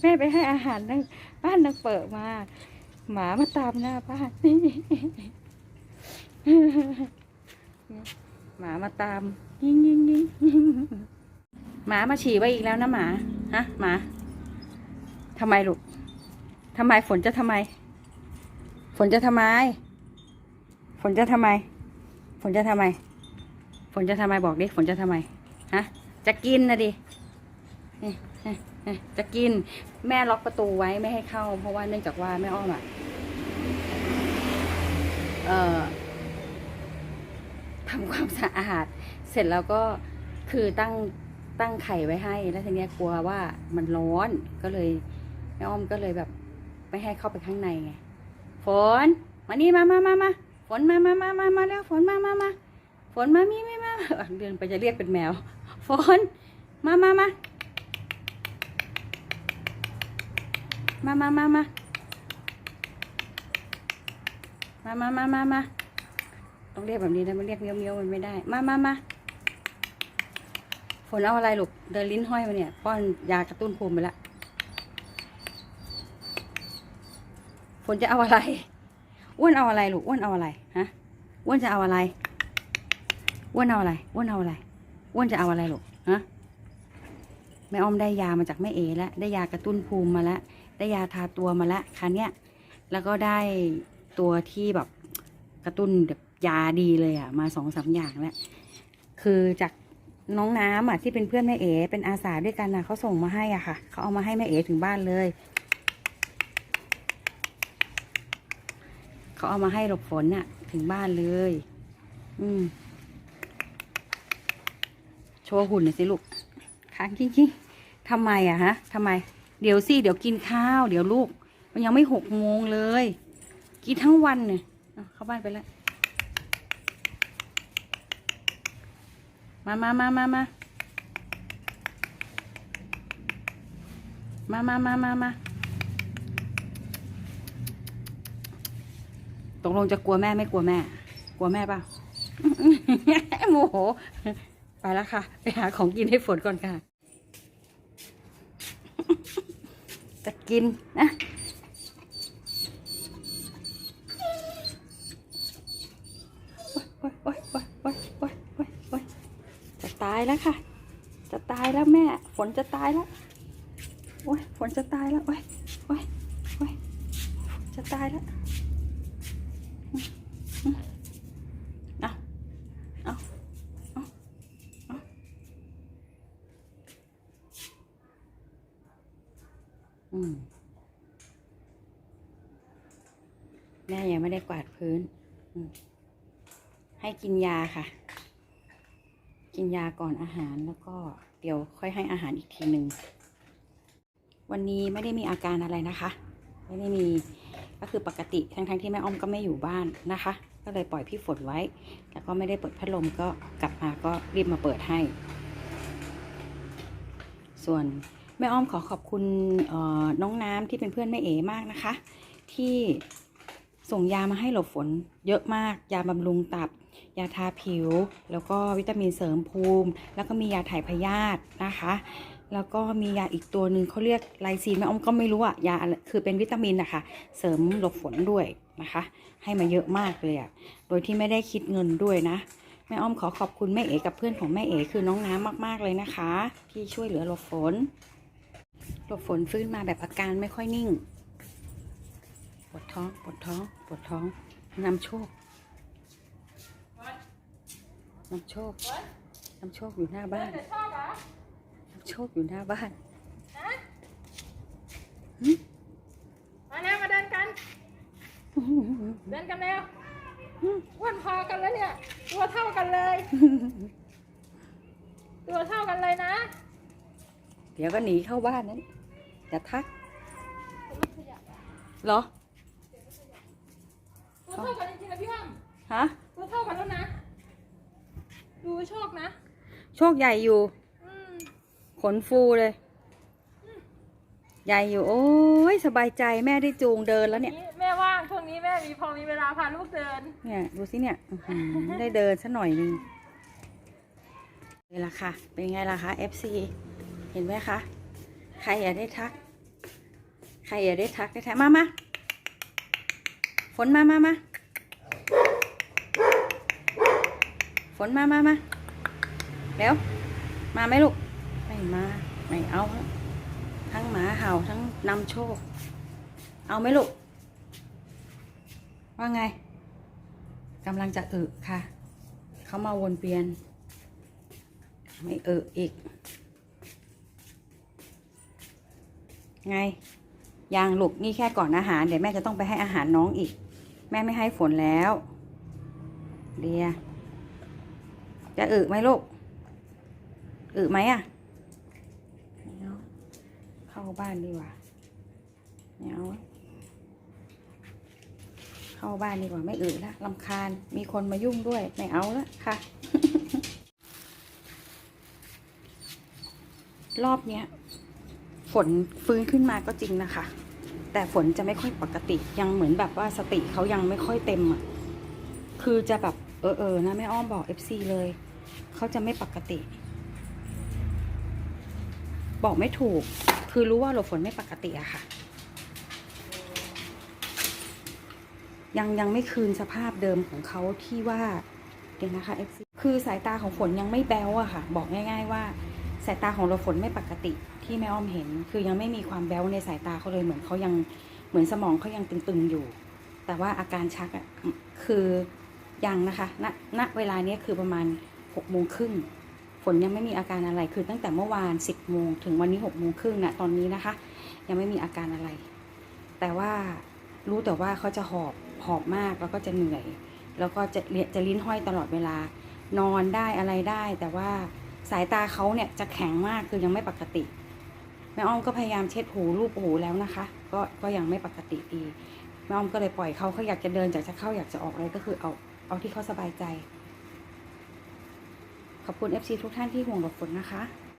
แม่ไปให้อาหารนั่งบ้านนางเปิดมา หมามาตามหน้าบ้านนี่หมามาตาม ยิงยิงยิงหมามาฉี่ไว้อีกแล้วนะหมา ฮะ หมาทำไมลูกทำไมฝนจะทำไม ฝนจะทำไม ฝนจะทำไม ฝนจะทำไม ฝนจะทำไมบอกดิ ฝนจะทำไม ฮะ จะกินนะดิ จะกินแม่ล็อกประตูไว้ไม่ให้เข้า เพราะว่าเนื่องจากว่าแม่อ้อมอะเอ่อทำความสะอาด เสร็จแล้วก็คือตั้งตั้งไข่ไว้ให้ แล้วทีเนี้ยกลัวว่ามันร้อนก็เลยแม่อ้อมก็เลยแบบไม่ให้เข้าไปข้างในไงฝนมานี่มามามามาฝนมามามามามาแล้วฝนมามามาฝนมามีไมีมาเดินไปจะเรียกเป็นแมว ฝนมามามา มามามามามามามามามาต้องเรียกแบบนี้นะมันเรียกเมียวเมียวมันไม่ได้ มามามาฝนเอาอะไรลูก เดินลิ้นห้อยมาเนี่ย ป้อนยากระตุ้นภูมิไปละฝนจะเอาอะไร อ้วนเอาอะไรลูก อ้วนเอาอะไร ฮะ อ้วนจะเอาอะไร อ้วนเอาอะไร อ้วนเอาอะไร อ้วนจะเอาอะไรลูก ฮะ แม่อ้อมได้ยามาจากแม่เอแล้ว ได้ยากระตุ้นภูมิมาแล้ว ได้ยาทาตัวมาแล้วคันเนี้ยแล้วก็ได้ตัวที่แบบกระตุ้นแบบยาดีเลยอะ มาสองสามอย่างแล้วคือจากน้องน้ำอะที่เป็นเพื่อนแม่เอ๋เป็นอาสาด้วยกันนะเขาส่งมาให้อะค่ะเขาเอามาให้แม่เอ๋ถึงบ้านเลยเขาเอามาให้หลบฝนน่ะ ถึงบ้านเลย อืมโชว์หุ่นหน่อยสิลูกค้างจริงๆทำไมอะฮะทำไม เดี๋ยวสิเดี๋ยวกินข้าว เดี๋ยวลูก มันยังไม่หกโมงเลย กินทั้งวันเนี่ยเข้าบ้านไปแล้วมามามามามามามามามามาตกลงจะกลัวแม่ไม่กลัวแม่ กลัวแม่ป่าโมโห ไปแล้วค่ะ ไปหาของกินให้ฝนก่อนค่ะ จะ กินนะโอ๊ยโอ๊ยโอ๊ยโอ๊ยโอ๊ยโอ๊ยจะตายแล้วค่ะ จะตายแล้วแม่ ฝนจะตายแล้วโอ๊ยฝนจะตายแล้วโอ๊ยโอ๊ยโอ้ยจะตายแล้วอืมอืมเอาเอาเอาเอาอืม แม่ยังไม่ได้กวาดพื้น ให้กินยาค่ะ กินยาก่อนอาหารแล้วก็เดี๋ยวค่อยให้อาหารอีกทีหนึ่ง วันนี้ไม่ได้มีอาการอะไรนะคะ ไม่ได้มีก็คือปกติทั้งๆทที่แม่อ้อมก็ไม่อยู่บ้านนะคะ ก็เลยปล่อยพี่ฝนไว้ แล้วก็ไม่ได้เปิดพัดลมก็กลับมาก็รีบมาเปิดให้ ส่วนแม่อ้อมขอขอบคุณน้องน้ำที่เป็นเพื่อนแม่เอ๋มากนะคะ ที่ ส่งยามาให้หลบฝนเยอะมาก ยาบำรุงตับ ยาทาผิว แล้วก็วิตามินเสริมภูมิ แล้วก็มียาถ่ายพยาธินะคะ แล้วก็มียาอีกตัวหนึ่งเขาเรียกไลซีนแม่อ้อมก็ไม่รู้อะยาคือเป็นวิตามินนะคะ เสริมหลบฝนด้วยนะคะ ให้มาเยอะมากเลยอะโดยที่ไม่ได้คิดเงินด้วยนะแม่อ้อมขอขอบคุณแม่เอ๋กับเพื่อนของแม่เอ๋คือน้องน้ำมาก ๆ เลยนะคะ ที่ช่วยเหลือหลบฝน หลบฝนฟื้นมาแบบอาการไม่ค่อยนิ่ง วดท้องปวดท้องปวดท้องนำโชคนำโชคนำโชคอยู่หน้าบ้านนำโชคอยู่หน้าบ้านมาแล้วมาเดินกันเดินกันเร็วอ้วนพอกันแล้วเนี่ย ตัวเท่ากันเลย ตัวเท่ากันเลยนะ เดี๋ยวก็หนีเข้าบ้านนั้นจะทักเหรอตัว เท่ากันจริงๆนะพี่อ้อมฮะตัวเท่ากันแล้วนะ ดูโชคนะ โชคใหญ่อยู่ อืมขนฟูเลย ใหญ่อยู่ โอ้ยสบายใจแม่ได้จูงเดินแล้วเนี่ยแม่ว่างช่วงนี้แม่มีพอมีเวลาพาลูกเดิน เนี่ยดูสิเนี่ยอื้อหือได้เดินสักหน่อยหนึงนี่ละค่ะ เป็นไงล่ะคะ FC เห็นไหมคะ ใครอยากได้ทัก ใครอย่าได้ทักได้แท้มามา ฝนมามามาฝนมามามาเร็วมาไหมลูก ไม่มา ไม่เอา ทั้งหมาเห่าทั้งนำโชค เอาไหมลูก ว่าไงกำลังจะอึค่ะ เขามาวนเปลี่ยน ไม่เอออีก ไง ยังลูกนี่แค่ก่อนอาหาร เดี๋ยวแม่จะต้องไปให้อาหารน้องอีก ม่ไม่ให้ฝนแล้วเดียจะอึไหมลูกอึไหมอะไม่เอาเข้าบ้านดีกว่าไม่เอาเข้าบ้านดีกว่าไม่อึละลำคาญมีคนมายุ่งด้วยไม่เอาละค่ะ รอบเนี้ยฝนฟื้นขึ้นมาก็จริงนะคะ แต่ฝนจะไม่ค่อยปกติ ยังเหมือนแบบว่าสติเขายังไม่ค่อยเต็มอะ คือจะแบบเออเออนะแม่อ้อมบอก FC เลย เขาจะไม่ปกติ บอกไม่ถูก คือรู้ว่าหลบฝนไม่ปกติอะค่ะ ยังยังไม่คืนสภาพเดิมของเขาที่ว่าเดี๋ยวนะคะ FC คือสายตาของฝนยังไม่แบวอะค่ะ บอกง่าย ๆ ว่า สายตาของเราฝนไม่ปกติ ที่แม่อ้อมเห็น คือยังไม่มีความแบวในสายตาเขาเลยเหมือนเขายังเหมือนสมองเขายังตึงๆอยู่ แต่ว่าอาการชักอะคือยังนะคะณณเวลานี้คือประมาณหกโมงครึ่งฝนยังไม่มีอาการอะไร คือตั้งแต่เมื่อวานสิบโมงถึงวันนี้หกโมงครึ่งนะตอนนี้นะคะ ยังไม่มีอาการอะไร แต่ว่ารู้แต่ว่าเขาจะหอบหอบมากแล้วก็จะเหนื่อย แล้วก็จะเลียจะลิ้นห้อยตลอดเวลา นอนได้อะไรได้ แต่ว่าสายตาเขาเนี่ยจะแข็งมากคือยังไม่ปกติ แม่อ้อมก็พยายามเช็ดหูรูปหูแล้วนะคะ ก็ก็ยังไม่ปกติดีแม่อ้อมก็เลยปล่อยเขาเขาอยากจะเดินอยากจะเข้าอยากจะออกอะไรก็คือเอาเอาที่เขาสบายใจ ขอบคุณ FC ทุกท่านที่ห่วงหลบฝนนะคะ